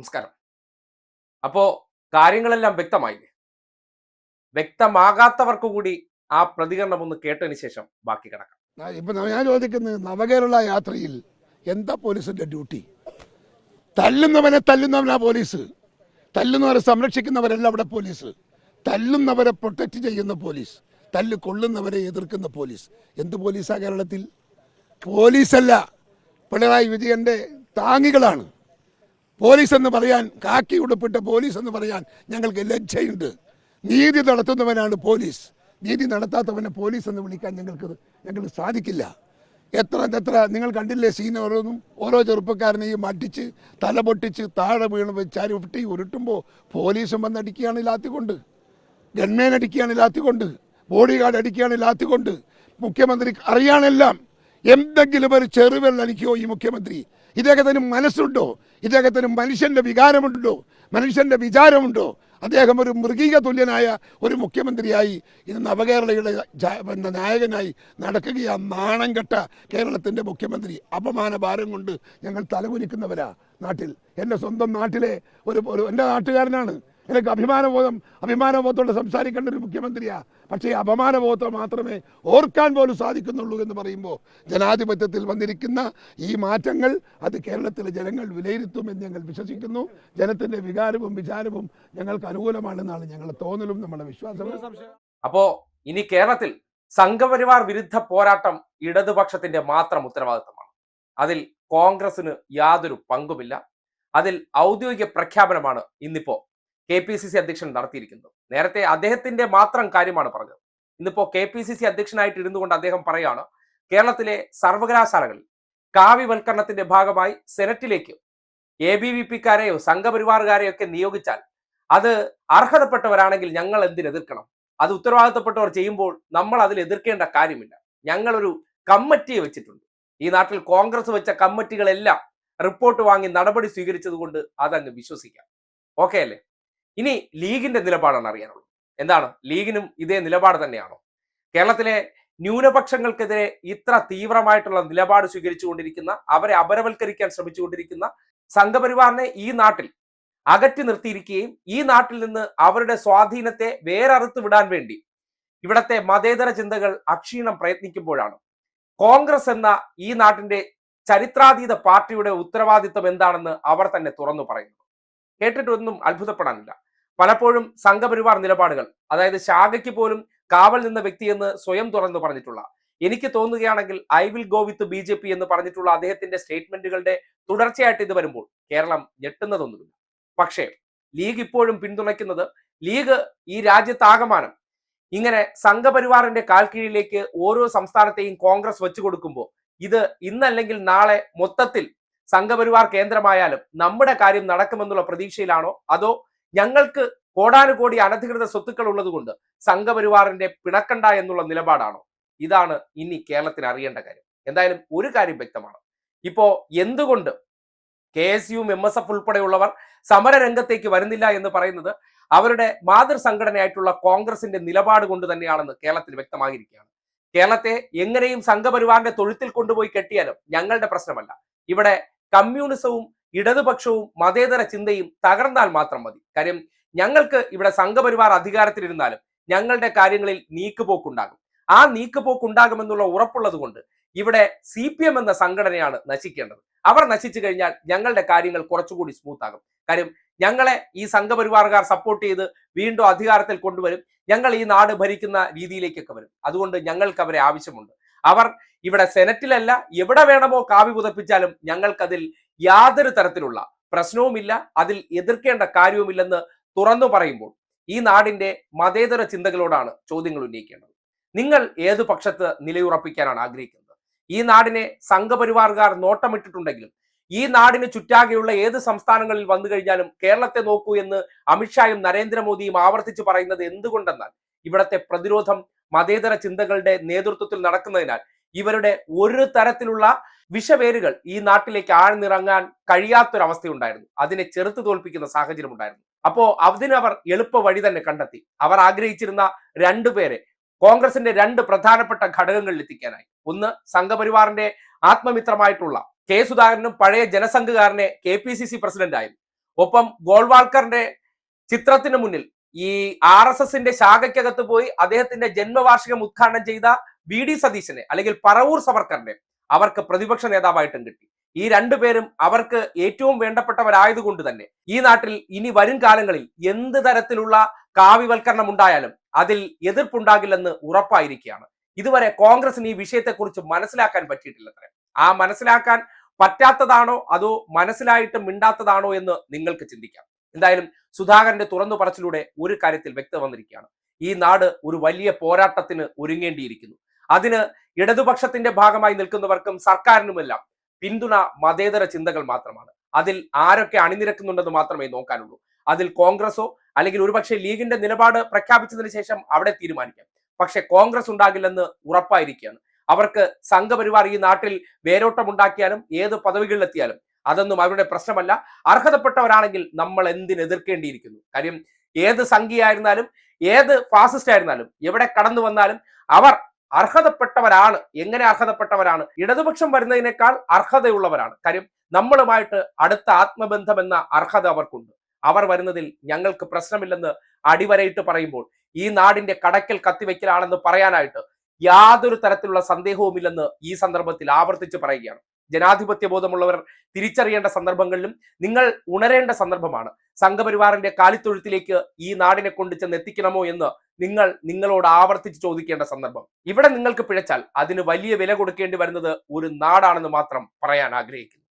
നമസ്കാരം. അപ്പോ കാര്യങ്ങളെല്ലാം വ്യക്തമായില്ലേ? വ്യക്തമാകാത്തവർക്ക് കൂടി ആ പ്രതികരണം ഒന്ന് കേട്ടതിന് ശേഷം ബാക്കി കിടക്കാം. ഇപ്പൊ ഞാൻ ചോദിക്കുന്നത് നവകേരള യാത്രയിൽ എന്താ പോലീസിന്റെ ഡ്യൂട്ടി? തല്ലുന്നവനെ തല്ലുന്നവനാ പോലീസ്. തല്ലുന്നവരെ സംരക്ഷിക്കുന്നവരല്ല അവിടെ പോലീസ്. തല്ലുന്നവരെ പ്രൊട്ടക്റ്റ് ചെയ്യുന്ന പോലീസ്. തല്ല് കൊള്ളുന്നവരെ എതിർക്കുന്ന പോലീസ്. എന്ത് പോലീസാ കേരളത്തിൽ? പോലീസല്ല. പിണറായി വിജയന്റെ താങ്ങികളാണ്. പോലീസ് എന്ന് പറയാൻ കാക്കി ഉടുപ്പിട്ട പോലീസ് എന്ന് പറയാൻ ഞങ്ങൾക്ക് ലജ്ജയുണ്ട്. നീതി നടത്തുന്നവനാണ് പോലീസ്. നീതി നടത്താത്തവനെ പോലീസ് എന്ന് വിളിക്കാൻ ഞങ്ങൾക്ക് ഞങ്ങൾക്ക് സാധിക്കില്ല. എത്ര എത്ര നിങ്ങൾ കണ്ടില്ലേ സീൻ ഓരോന്നും? ഓരോ ചെറുപ്പക്കാരനെയും അടിച്ച് തല പൊട്ടിച്ച് താഴെ വീണ് ചരുട്ടി ഉരുട്ടുമ്പോൾ പോലീസും വന്ന് അടിക്കുകയാണ് ലാത്തിക്കൊണ്ട് ഗൺമേൻ അടിക്കുകയാണ് ലാത്തിക്കൊണ്ട് ബോഡി ഗാർഡ് അടിക്കുകയാണ് ലാത്തിക്കൊണ്ട് മുഖ്യമന്ത്രി അറിയാനെല്ലാം എന്തെങ്കിലും ഒരു ചെറുവിരൽ അടിക്കുമോ ഈ മുഖ്യമന്ത്രി? ഇദ്ദേഹത്തിന് മനസ്സുണ്ടോ? ഇദ്ദേഹത്തിന് മനുഷ്യന്റെ വികാരമുണ്ടോ? മനുഷ്യന്റെ വിചാരമുണ്ടോ? അദ്ദേഹം ഒരു മൃഗീക തുല്യനായ ഒരു മുഖ്യമന്ത്രിയായി ഇന്ന് നവകേരളയുടെ നായകനായി നടക്കുകയാ നാണം കെട്ട കേരളത്തിന്റെ മുഖ്യമന്ത്രി. അപമാന ഭാരം കൊണ്ട് ഞങ്ങൾ തലകുനിക്കുന്നവരാ നാട്ടിൽ. എന്റെ സ്വന്തം നാട്ടിലെ ഒരു ഒരു എന്റെ നാട്ടുകാരനാണ്. എനിക്ക് അഭിമാനബോധം അഭിമാനബോധത്തോടെ സംസാരിക്കേണ്ട ഒരു മുഖ്യമന്ത്രിയാ. പക്ഷേ അപമാനബോധം മാത്രമേ ഓർക്കാൻ പോലും സാധിക്കുന്നുള്ളൂ എന്ന് പറയുമ്പോൾ ജനാധിപത്യത്തിൽ വന്നിരിക്കുന്ന ഈ മാറ്റങ്ങൾ അത് കേരളത്തിലെ ജനങ്ങൾ വിലയിരുത്തുമെന്ന് ഞങ്ങൾ വിശ്വസിക്കുന്നു. ജനത്തിന്റെ വികാരവും വിചാരവും ഞങ്ങൾക്ക് അനുകൂലമാണെന്നാണ് ഞങ്ങളുടെ തോന്നലും നമ്മുടെ വിശ്വാസവും അപ്പോ ഇനി കേരളത്തിൽ സംഘപരിവാർ വിരുദ്ധ പോരാട്ടം ഇടതുപക്ഷത്തിന്റെ മാത്രം ഉത്തരവാദിത്തമാണ്. അതിൽ കോൺഗ്രസിന് യാതൊരു പങ്കുമില്ല. അതിൽ ഔദ്യോഗിക പ്രഖ്യാപനമാണ് ഇന്നിപ്പോ കെ പി സി സി അധ്യക്ഷൻ നടത്തിയിരിക്കുന്നത് നേരത്തെ അദ്ദേഹത്തിന്റെ മാത്രം കാര്യമാണ് പറഞ്ഞത്. ഇന്നിപ്പോ കെ പി സി സി അധ്യക്ഷനായിട്ട് ഇരുന്നു കൊണ്ട് അദ്ദേഹം പറയാണ് കേരളത്തിലെ സർവകലാശാലകളിൽ കാവ്യവൽക്കരണത്തിന്റെ ഭാഗമായി സെനറ്റിലേക്ക് എ ബി വി പിക്കാരെയോ സംഘപരിവാറുകാരെയോ ഒക്കെ നിയോഗിച്ചാൽ അത് അർഹതപ്പെട്ടവരാണെങ്കിൽ ഞങ്ങൾ എന്തിനെതിർക്കണം? അത് ഉത്തരവാദിത്തപ്പെട്ടവർ ചെയ്യുമ്പോൾ നമ്മൾ അതിൽ എതിർക്കേണ്ട കാര്യമില്ല. ഞങ്ങളൊരു കമ്മിറ്റിയെ വെച്ചിട്ടുണ്ട്. ഈ നാട്ടിൽ കോൺഗ്രസ് വെച്ച കമ്മിറ്റികളെല്ലാം റിപ്പോർട്ട് വാങ്ങി നടപടി സ്വീകരിച്ചതുകൊണ്ട് അതങ്ങ് വിശ്വസിക്കാം. ഓക്കെ അല്ലേ? ഇനി ലീഗിന്റെ നിലപാടാണ് അറിയാനുള്ളത്. എന്താണ്? ലീഗിനും ഇതേ നിലപാട് തന്നെയാണോ? കേരളത്തിലെ ന്യൂനപക്ഷങ്ങൾക്കെതിരെ ഇത്ര തീവ്രമായിട്ടുള്ള നിലപാട് സ്വീകരിച്ചുകൊണ്ടിരിക്കുന്ന അവരെ അപരവൽക്കരിക്കാൻ ശ്രമിച്ചുകൊണ്ടിരിക്കുന്ന സംഘപരിവാറിനെ ഈ നാട്ടിൽ അകറ്റി നിർത്തിയിരിക്കുകയും ഈ നാട്ടിൽ നിന്ന് അവരുടെ സ്വാധീനത്തെ വേററുത്ത് വിടാൻ വേണ്ടി ഇവിടത്തെ മതേതര ചിന്തകൾ അക്ഷീണം പ്രയത്നിക്കുമ്പോഴാണ്. കോൺഗ്രസ് എന്ന ഈ നാട്ടിന്റെ ചരിത്രാതീത പാർട്ടിയുടെ ഉത്തരവാദിത്വം എന്താണെന്ന് അവർ തന്നെ തുറന്നു പറയുന്നു. കേട്ടിട്ടൊന്നും അത്ഭുതപ്പെടാനില്ല. പലപ്പോഴും സംഘപരിവാർ നിലപാടുകൾ അതായത് ശാഖയ്ക്ക് പോലും കാവൽ നിന്ന വ്യക്തിയെന്ന് സ്വയം തുറന്നു പറഞ്ഞിട്ടുള്ള എനിക്ക് തോന്നുകയാണെങ്കിൽ I will go with B J P എന്ന് പറഞ്ഞിട്ടുള്ള അദ്ദേഹത്തിന്റെ സ്റ്റേറ്റ്മെന്റുകളുടെ തുടർച്ചയായിട്ട് ഇത് വരുമ്പോൾ കേരളം ഞെട്ടുന്നതൊന്നുമില്ല. പക്ഷേ ലീഗ് ഇപ്പോഴും പിന്തുണയ്ക്കുന്നത് ലീഗ് ഈ രാജ്യത്താകമാനം. ഇങ്ങനെ സംഘപരിവാറിന്റെ കാൽ കീഴിലേക്ക് ഓരോ സംസ്ഥാനത്തെയും കോൺഗ്രസ് വെച്ചു കൊടുക്കുമ്പോൾ ഇത് ഇന്നല്ലെങ്കിൽ നാളെ മൊത്തത്തിൽ സംഘപരിവാർ കേന്ദ്രമായാലും നമ്മുടെ കാര്യം നടക്കുമെന്നുള്ള പ്രതീക്ഷയിലാണോ? അതോ ഞങ്ങൾക്ക് കോടാനുകോടി അനധികൃത സ്വത്തുക്കൾ ഉള്ളതുകൊണ്ട് സംഘപരിവാറിന്റെ പിണക്കണ്ട എന്നുള്ള നിലപാടാണോ? ഇതാണ് ഇനി കേരളത്തിന് അറിയേണ്ട കാര്യം. എന്തായാലും ഒരു കാര്യം വ്യക്തമാണ്. ഇപ്പോ എന്തുകൊണ്ട് കെ എസ് യുവും എം എസ് എഫ് ഉൾപ്പെടെയുള്ളവർ സമരരംഗത്തേക്ക് വരുന്നില്ല എന്ന് പറയുന്നത് അവരുടെ മാതൃസംഘടനയായിട്ടുള്ള കോൺഗ്രസിന്റെ നിലപാട് കൊണ്ട് തന്നെയാണെന്ന് കേരളത്തിൽ വ്യക്തമായിരിക്കുകയാണ്. കേരളത്തെ എങ്ങനെയും സംഘപരിവാറിന്റെ തൊഴുത്തിൽ കൊണ്ടുപോയി കെട്ടിയാലും ഞങ്ങളുടെ പ്രശ്നമല്ല. ഇവിടെ കമ്മ്യൂണിസവും ഇടതുപക്ഷവും മതേതര ചിന്തയും തകർന്നാൽ മാത്രം മതി. കാര്യം ഞങ്ങൾക്ക് ഇവിടെ സംഘപരിവാർ അധികാരത്തിലിരുന്നാലും ഞങ്ങളുടെ കാര്യങ്ങളിൽ നീക്കുപോക്കുണ്ടാകും. ആ നീക്കുപോക്കുണ്ടാകുമെന്നുള്ള ഉറപ്പുള്ളത് കൊണ്ട് ഇവിടെ സി പി എം എന്ന സംഘടനയാണ് നശിക്കേണ്ടത്. അവർ നശിച്ചു കഴിഞ്ഞാൽ ഞങ്ങളുടെ കാര്യങ്ങൾ കുറച്ചുകൂടി സ്മൂത്ത് ആകും. കാര്യം ഞങ്ങളെ ഈ സംഘപരിവാറുകാർ സപ്പോർട്ട് ചെയ്ത് വീണ്ടും അധികാരത്തിൽ കൊണ്ടുവരും. ഞങ്ങൾ ഈ നാട് ഭരിക്കുന്ന രീതിയിലേക്കൊക്കെ വരും. അതുകൊണ്ട് ഞങ്ങൾക്ക് അവരെ ആവശ്യമുണ്ട്. അവർ ഇവിടെ സെനറ്റിലല്ല എവിടെ വേണമോ കാവി പുതപ്പിച്ചാലും ഞങ്ങൾക്കതിൽ യാതൊരു തരത്തിലുള്ള പ്രശ്നവുമില്ല. അതിൽ എതിർക്കേണ്ട കാര്യവുമില്ലെന്ന് തുറന്നു പറയുമ്പോൾ ഈ നാടിന്റെ മതേതര ചിന്തകളോടാണ് ചോദ്യങ്ങൾ ഉന്നയിക്കേണ്ടത്. നിങ്ങൾ ഏതു പക്ഷത്ത് നിലയുറപ്പിക്കാനാണ് ആഗ്രഹിക്കുന്നത്? ഈ നാടിനെ സംഘപരിവാറുകാർ നോട്ടമിട്ടിട്ടുണ്ടെങ്കിലും ഈ നാടിന് ചുറ്റാകെയുള്ള ഏത് സംസ്ഥാനങ്ങളിൽ വന്നു കഴിഞ്ഞാലും കേരളത്തെ നോക്കൂ എന്ന് അമിത്ഷായും നരേന്ദ്രമോദിയും ആവർത്തിച്ച് പറയുന്നത് എന്തുകൊണ്ടെന്നാൽ ഇവിടത്തെ പ്രതിരോധം മതേതര ചിന്തകളുടെ നേതൃത്വത്തിൽ നടക്കുന്നതിനാൽ ഇവരുടെ ഒരു തരത്തിലുള്ള വിഷവേരുകൾ ഈ നാട്ടിലേക്ക് ആഴ്ന്നിറങ്ങാൻ കഴിയാത്തൊരവസ്ഥയുണ്ടായിരുന്നു. അതിനെ ചെറുത്തു തോൽപ്പിക്കുന്ന സാഹചര്യം ഉണ്ടായിരുന്നു. അപ്പോ അതിനവർ എളുപ്പ വഴി തന്നെ കണ്ടെത്തി. അവർ ആഗ്രഹിച്ചിരുന്ന രണ്ടുപേരെ കോൺഗ്രസിന്റെ രണ്ട് പ്രധാനപ്പെട്ട ഘടകങ്ങളിൽ എത്തിക്കാനായി ഒന്ന് സംഘപരിവാറിന്റെ ആത്മമിത്രമായിട്ടുള്ള കെ സുധാകരനും പഴയ ജനസംഘകാരനെ കെ പി സി സി പ്രസിഡന്റായും. ഒപ്പം ഗോൾവാൾക്കറിന്റെ ചിത്രത്തിന് മുന്നിൽ ഈ ആർ എസ് എസിന്റെ ശാഖയ്ക്കകത്ത് പോയി അദ്ദേഹത്തിന്റെ ജന്മവാർഷികം ഉദ്ഘാടനം ചെയ്ത വി ഡി സതീശനെ അല്ലെങ്കിൽ പറവൂർ സവർക്കറിനെ അവർക്ക് പ്രതിപക്ഷ നേതാവായിട്ടും കിട്ടി. ഈ രണ്ടുപേരും അവർക്ക് ഏറ്റവും വേണ്ടപ്പെട്ടവരായതുകൊണ്ട് തന്നെ ഈ നാട്ടിൽ ഇനി വരും കാലങ്ങളിൽ എന്ത് തരത്തിലുള്ള കാവ്യവൽക്കരണം ഉണ്ടായാലും അതിൽ എതിർപ്പുണ്ടാകില്ലെന്ന് ഉറപ്പായിരിക്കുകയാണ്. ഇതുവരെ കോൺഗ്രസിന് ഈ വിഷയത്തെക്കുറിച്ച് മനസ്സിലാക്കാൻ പറ്റിയിട്ടില്ല ആ മനസ്സിലാക്കാൻ പറ്റാത്തതാണോ? അതോ മനസ്സിലായിട്ട് മിണ്ടാത്തതാണോ എന്ന് നിങ്ങൾക്ക് ചിന്തിക്കാം. എന്തായാലും സുധാകരന്റെ തുറന്നു പറച്ചിലൂടെ ഒരു കാര്യത്തിൽ വ്യക്തം വന്നിരിക്കുകയാണ്. ഈ നാട് ഒരു വലിയ പോരാട്ടത്തിന് ഒരുങ്ങേണ്ടിയിരിക്കുന്നു. അതിന് ഇടതുപക്ഷത്തിന്റെ ഭാഗമായി നിൽക്കുന്നവർക്കും സർക്കാരിനുമെല്ലാം പിന്തുണ മതേതര ചിന്തകൾ മാത്രമാണ്. അതിൽ ആരൊക്കെ അണിനിരക്കുന്നുണ്ടെന്ന് മാത്രമേ നോക്കാനുള്ളൂ. അതിൽ കോൺഗ്രസോ അല്ലെങ്കിൽ ഒരുപക്ഷെ ലീഗിന്റെ നിലപാട് പ്രഖ്യാപിച്ചതിന് ശേഷം അവിടെ തീരുമാനിക്കാം. പക്ഷെ കോൺഗ്രസ് ഉണ്ടാകില്ലെന്ന് ഉറപ്പായിരിക്കുകയാണ്. അവർക്ക് സംഘപരിവാർ ഈ നാട്ടിൽ വേരോട്ടമുണ്ടാക്കിയാലും ഏത് പദവികളിലെത്തിയാലും അതൊന്നും അവരുടെ പ്രശ്നമല്ല. അർഹതപ്പെട്ടവരാണെങ്കിൽ നമ്മൾ എന്തിന് എതിർക്കേണ്ടിയിരിക്കുന്നു? കാര്യം ഏത് സംഖ്യയായിരുന്നാലും ഏത് ഫാസിസ്റ്റ് ആയിരുന്നാലും എവിടെ കടന്നു വന്നാലും അവർ അർഹതപ്പെട്ടവരാണ്. എങ്ങനെ അർഹതപ്പെട്ടവരാണ്? ഇടതുപക്ഷം വരുന്നതിനേക്കാൾ അർഹതയുള്ളവരാണ്. കാര്യം നമ്മളുമായിട്ട് അടുത്ത ആത്മബന്ധം എന്ന അർഹത അവർക്കുണ്ട്. അവർ വരുന്നതിൽ ഞങ്ങൾക്ക് പ്രശ്നമില്ലെന്ന് അടിവരയിട്ട് പറയുമ്പോൾ ഈ നാടിന്റെ കടക്കൽ കത്തിവെക്കലാണെന്ന് പറയാനായിട്ട് യാതൊരു തരത്തിലുള്ള സന്ദേഹവുമില്ലെന്ന് ഈ സന്ദർഭത്തിൽ ആവർത്തിച്ച് പറയുകയാണ്. ജനാധിപത്യ ബോധമുള്ളവർ തിരിച്ചറിയേണ്ട സന്ദർഭങ്ങളിലും നിങ്ങൾ ഉണരേണ്ട സന്ദർഭമാണ്. സംഘപരിവാറിന്റെ കാലിത്തൊഴുത്തിലേക്ക് ഈ നാടിനെ കൊണ്ട് ചെന്ന് എത്തിക്കണമോ എന്ന് നിങ്ങൾ നിങ്ങളോട് ആവർത്തിച്ച് ചോദിക്കേണ്ട സന്ദർഭം. ഇവിടെ നിങ്ങൾക്ക് പിഴച്ചാൽ അതിന് വലിയ വില കൊടുക്കേണ്ടി വരുന്നത് ഒരു നാടാണെന്ന് മാത്രം പറയാൻ ആഗ്രഹിക്കുന്നു.